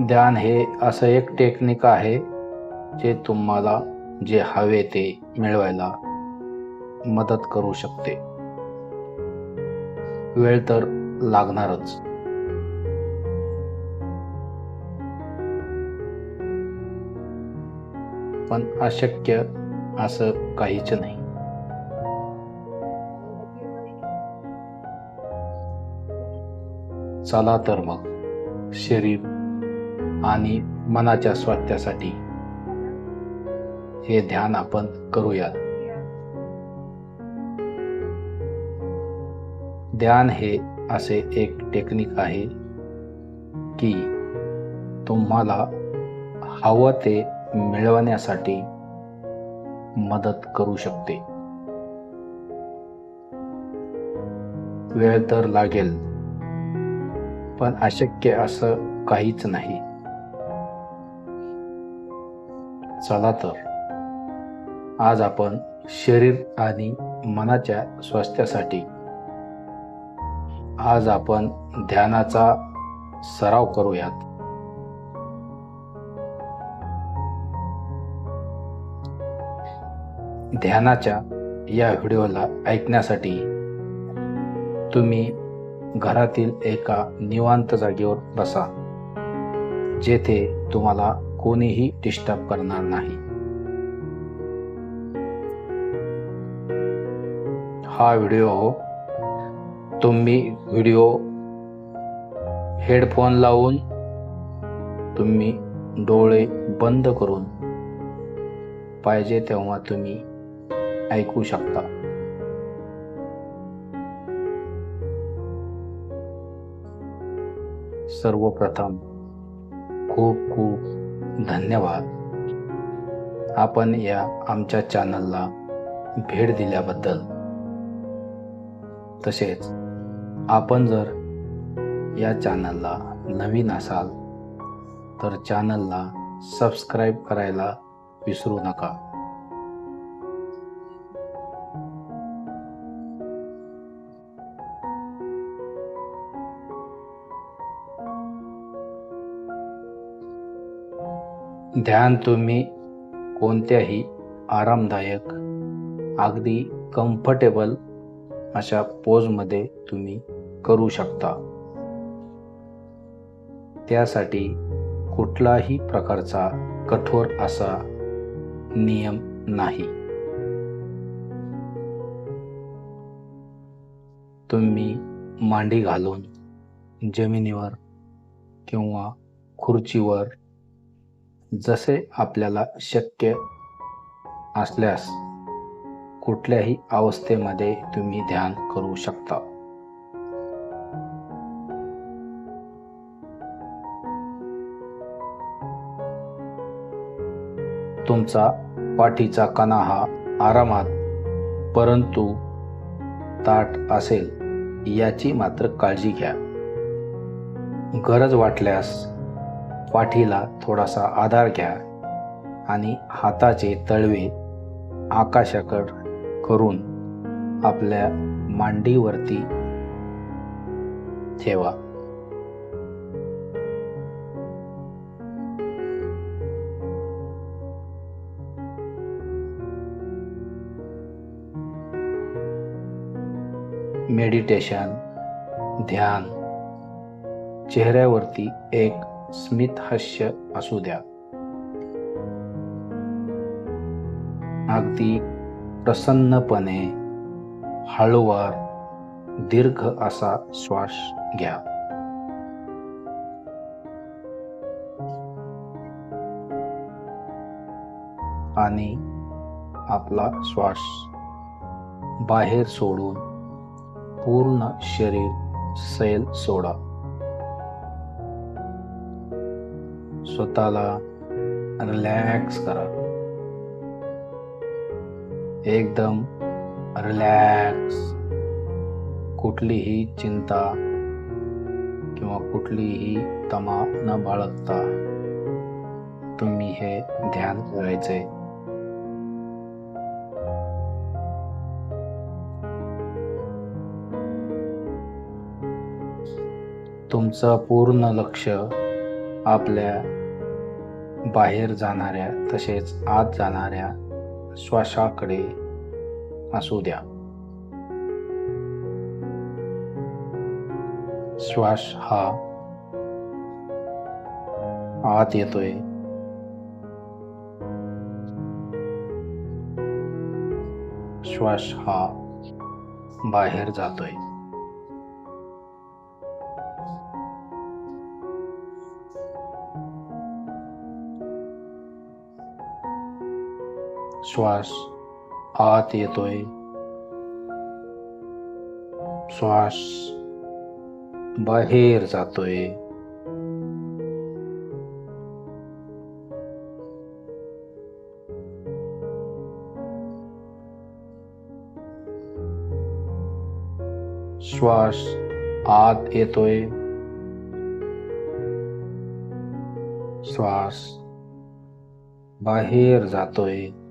ध्यान हे असं एक टेक्निक आहे जे तुम्हाला जे हवे ते मिळवायला मदत करू शकते. वेळ तर लागणारच. पण अशक्य असं काहीच नाही. चला तर मग. शरीर आणि मनाच्या स्वास्थ्यासाठी हे ध्यान आपण करूयात. ध्यान हे असे एक टेक्निक आहे की तुम्हाला हवं ते मिळवण्यासाठी मदत करू शकते. वेळ तर लागेल पण अशक्य असं काहीच नाही. चला तर. आज आपण शरीर आणि मनाच्या स्वास्थ्यासाठी. आज आपण ध्यानाचा सराव करूयात. ध्यानाच्या या व्हिडिओला ऐकण्यासाठी तुम्ही घरातील एका निवांत जागेवर बसा जेथे तुम्हाला कोणीही डिस्टर्ब करणार नाही. हा व्हिडिओ तुम्ही व्हिडिओ हेडफोन लावून तुम्ही डोळे बंद करून पाहिजे तेव्हा तुम्ही ऐकू शकता. सर्वप्रथम खूप खूप धन्यवाद. आपण या आमच्या चॅनलला भेट दिल्याबद्दल तसेच आपण जर या चॅनलला नवीन असाल तर चॅनलला सबस्क्राईब करायला विसरू नका. ध्यान तुम्ही कोणत्याही आरामदायक अगदी कम्फर्टेबल अशा पोजमध्ये तुम्ही करू शकता. त्यासाठी कुठलाही प्रकारचा कठोर असा नियम नाही. तुम्ही मांडी घालून जमिनीवर किंवा खुर्चीवर जसे आपल्याला शक्य असल्यास कुठल्याही अवस्थेमध्ये तुम्ही ध्यान करू शकता. तुमचा पाठीचा कणा हा आरामात परंतु ताट असेल याची मात्र काळजी घ्या. गरज वाटल्यास पाठीला थोडासा आधार घ्या आणि हाताचे तळवे आकाशाकड करून आपल्या मांडीवरती ठेवा. मेडिटेशन ध्यान. चेहऱ्यावरती एक स्मित हास्य असू द्या. अगदी प्रसन्नपणे हळूवार दीर्घ असा श्वास घ्या. आणि आपला श्वास बाहेर सोडून पूर्ण शरीर सैल सोडा. स्वतःला रिलॅक्स करा. एकदम रिलॅक्स कुठलीही चिंता किंवा कुठलीही तमा न बाळगता तुम्ही हे ध्यान करायचे. तुमचं पूर्ण लक्ष आपल्या बाहेर जाणाऱ्या तसेच आत जाणाऱ्या श्वासाकडे असू द्या. श्वास हा आत येतोय. श्वास हा बाहेर जातोय. श्वास आत येतोय. श्वास बाहेर जातोय. श्वास आत येतोय. श्वास बाहेर जातोय.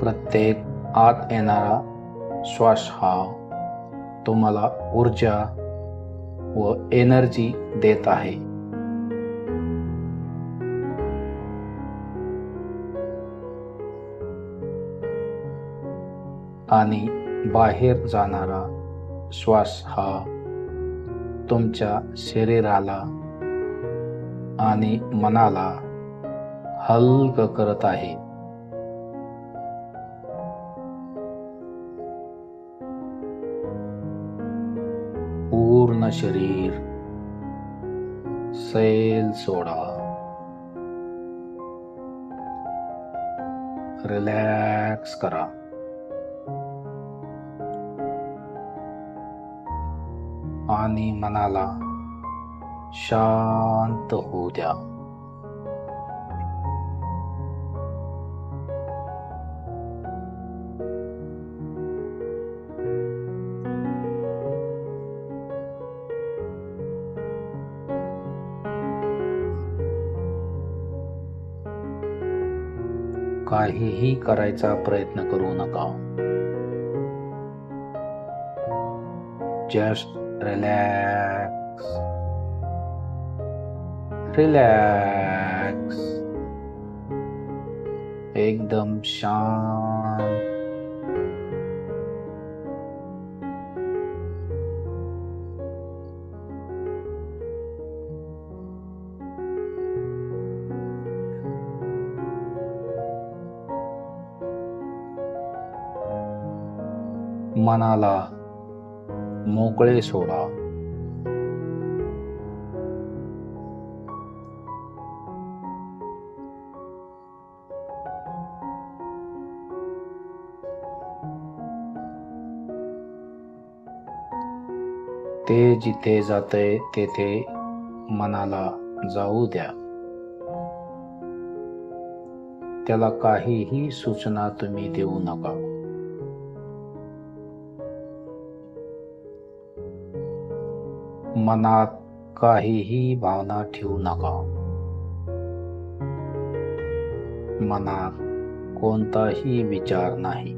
प्रत्येक आत येणारा श्वास हा तुम्हाला ऊर्जा व एनर्जी देत आहे. आणि बाहेर जाणारा श्वास हा तुमच्या शरीराला आणि मनाला हलक करत आहे. पूर्ण शरीर सैल सोडा. रिलॅक्स करा. आणि मनाला शांत होऊ द्या. काहीही करायचा प्रयत्न करू नका. जस्ट रिलॅक्स रिलॅक्स एकदम शांत. मनाला मोकळे सोडा. ते जिथे जातय तेथे मनाला जाऊ द्या. त्याला काहीही सूचना तुम्ही देऊ नका. मनात काहीही भावना ठेवू नका. मनात कोणताही विचार नाही.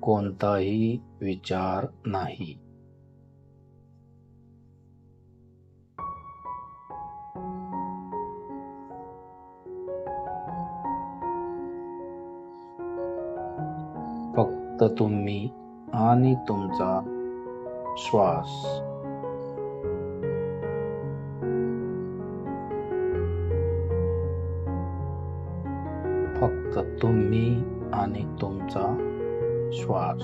कोणताही विचार नाही. फक्त तुम्ही आणि तुमचा श्वास. फक्त तुम्ही आणि तुमचा श्वास.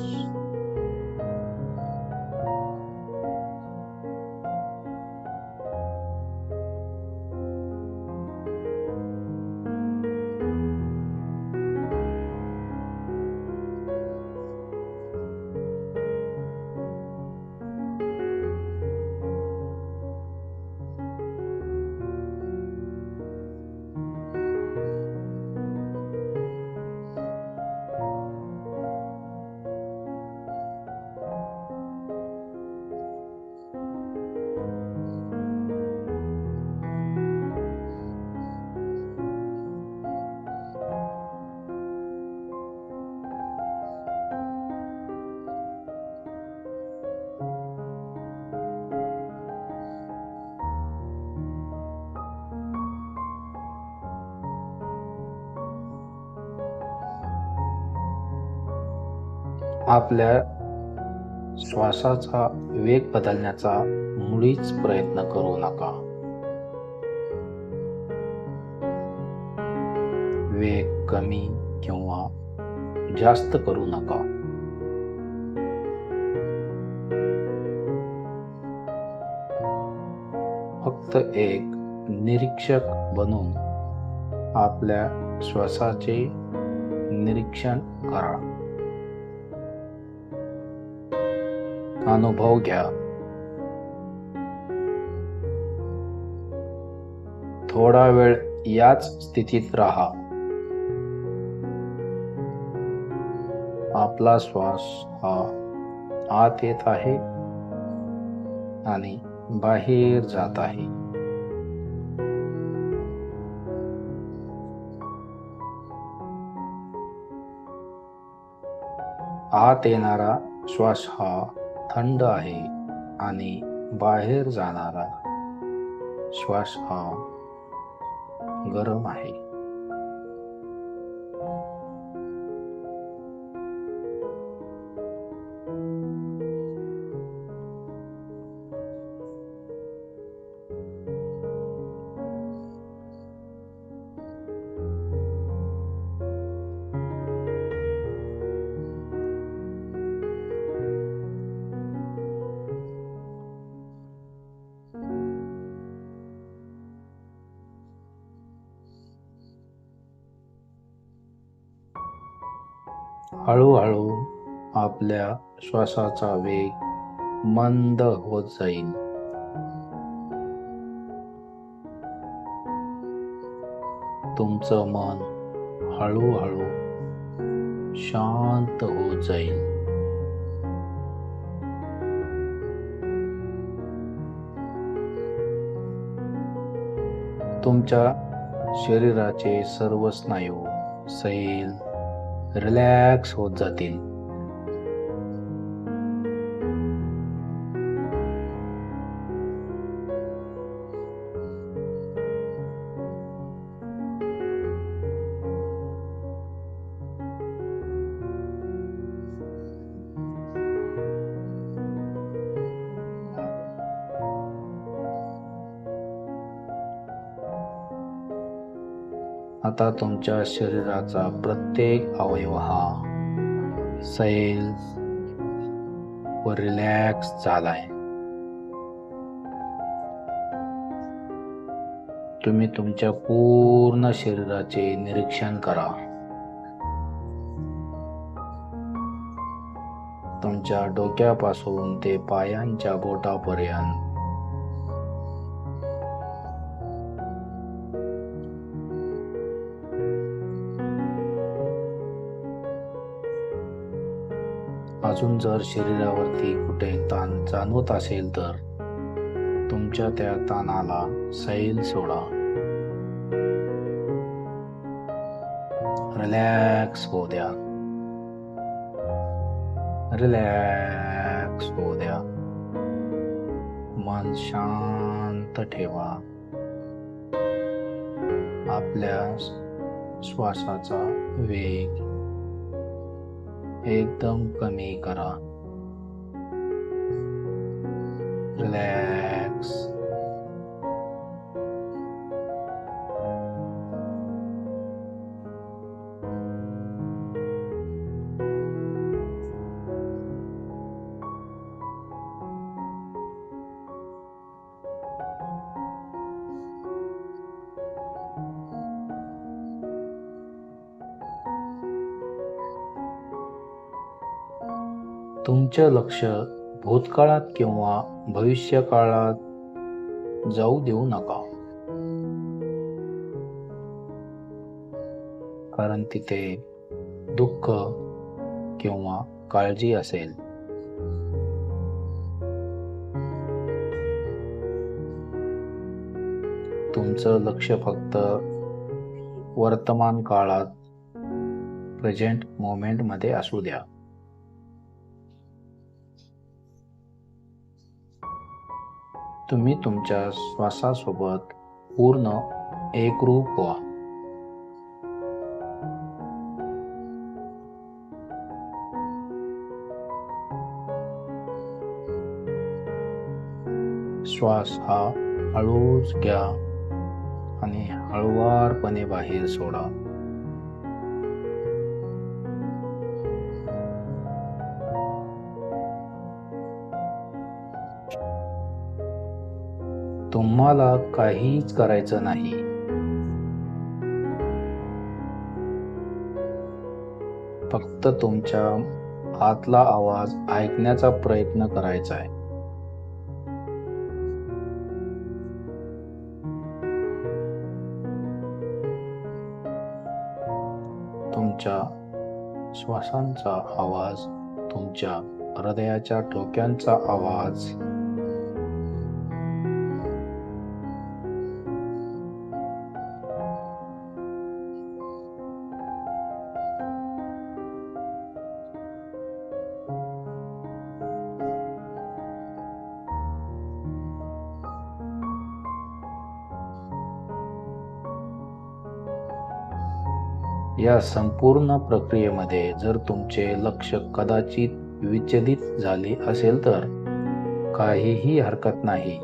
आपल्या श्वासाचा वेग बदलण्याचा मुळीच प्रयत्न करू नका. वेग कमी किंवा जास्त करू नका. फक्त एक निरीक्षक बनून आपल्या श्वासाचे निरीक्षण करा. अनुभव घ्या. थोडा वेळ याच स्थितीत राहा. आपला श्वास हा आत येत आहे आणि बाहेर जात आहे. आत येणारा श्वास हा थंड आहे आणि बाहेर जाणारा श्वास हा गरम आहे. हळूहळू आपल्या श्वासाचा वेग मंद होत जाईल तुमचं मन हळूहळू शांत होत जाईल तुमच्या शरीराचे सर्व स्नायू सैल रिलॅक्स होत जातील. आता तुमच्या शरीराचा प्रत्येक अवयव हा सैल व रिलॅक्स झालाय. तुम्ही तुमच्या पूर्ण शरीराचे निरीक्षण करा. तुमच्या डोक्यापासून ते पायांच्या बोटापर्यंत अजून जर शरीरावरती कुठे ताण जाणवत असेल तर तुमच्या त्या ताणाला सैल सोडा. रिलॅक्स होऊ द्या रिलॅक्स होऊ द्या मन शांत ठेवा. आपल्या श्वासाचा वेग एकदम कमी करा तुमचं लक्ष भूतकाळात किंवा भविष्यकाळात जाऊ देऊ नका. कारण तिथे दुःख किंवा काळजी असेल. तुमचं लक्ष फक्त वर्तमान काळात प्रेझेंट मोमेंटमध्ये असू द्या. तुम्ही तुमच्या श्वासासोबत पूर्ण एकरूप व्हा. श्वास हा हळूच घ्या आणि हळुवारपणे बाहेर सोडा. तुम्हाला काहीच करायचं नाही. फक्त तुमच्या आतला आवाज ऐकण्याचा प्रयत्न करायचा आहे. तुमच्या श्वासांचा आवाज तुमच्या हृदयाच्या ठोक्यांचा आवाज या संपूर्ण प्रक्रियेमध्ये जर तुमचे लक्ष कदाचित विचलित झाले असेल तर काहीही हरकत नाही.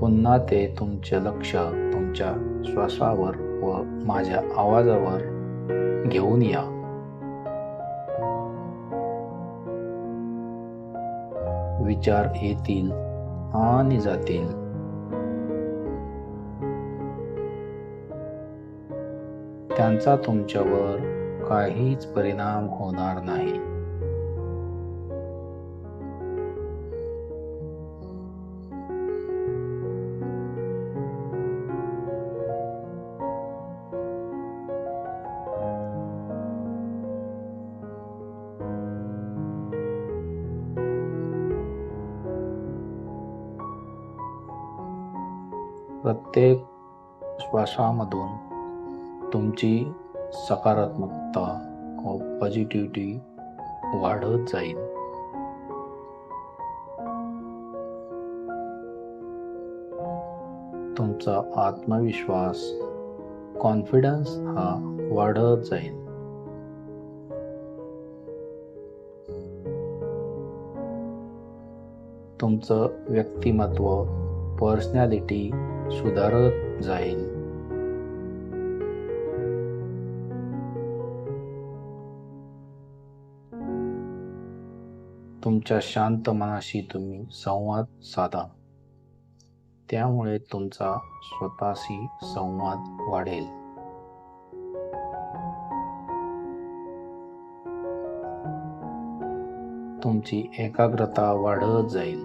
पुन्हा ते तुमचे लक्ष तुमच्या श्वासावर व माझ्या आवाजावर घेऊन या. विचार येतील आणि जातील. त्यांचा तुमच्यावर काहीच परिणाम होणार नाही. प्रत्येक श्वासामधून तुमची सकारात्मकता पॉझिटिव्हिटी वाढत जाईल. तुमचा आत्मविश्वास कॉन्फिडन्स हा वाढत जाईल. तुमचं व्यक्तिमत्व पर्सनॅलिटी सुधारत जाईल. तुमच्या शांत मनाशी तुम्ही संवाद साधा. त्यामुळे तुमचा स्वतःशी संवाद वाढेल. तुमची एकाग्रता वाढत जाईल.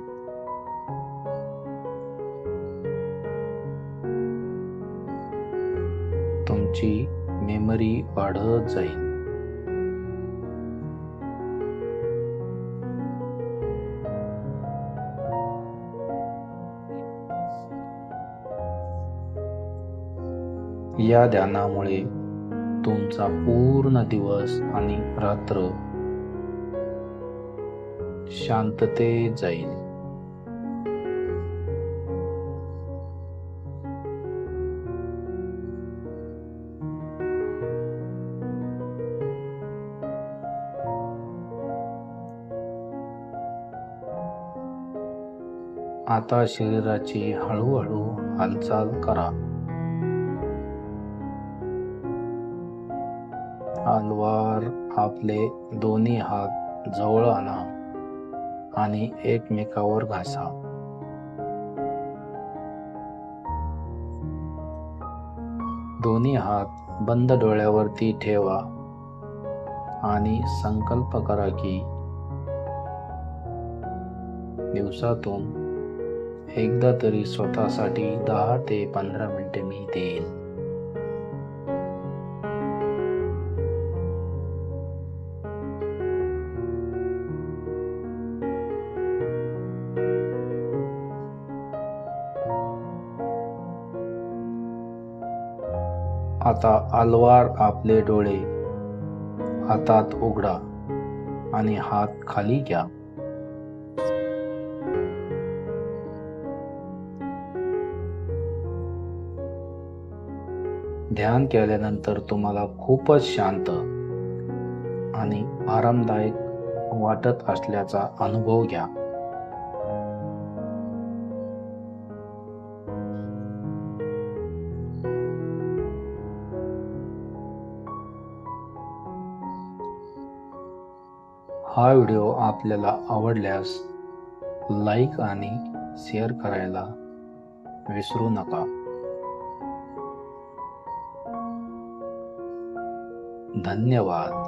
तुमची मेमरी वाढत जाईल. या ध्यानामुळे तुमचा पूर्ण दिवस आणि रात्र शांतते जाईल. आता शरीराची हळूहळू हालचाल करा. अलवार आपले दोन्ही हात जवळ आणा आणि एकमेकावर घासा. दोन्ही हात बंद डोळ्यावरती ठेवा आणि संकल्प करा की दिवसातून एकदा तरी स्वतःसाठी दहा ते पंधरा मिनिटे मी देईन. आता अलवार आपले डोळे. हातात उघडा आणि हात खाली घ्या. ध्यान केल्यानंतर तुम्हाला खूपच शांत आणि आरामदायक वाटत असल्याचा अनुभव घ्या. हा व्हिडिओ आपल्याला आवडल्यास लाईक आणि शेअर करायला विसरू नका. धन्यवाद.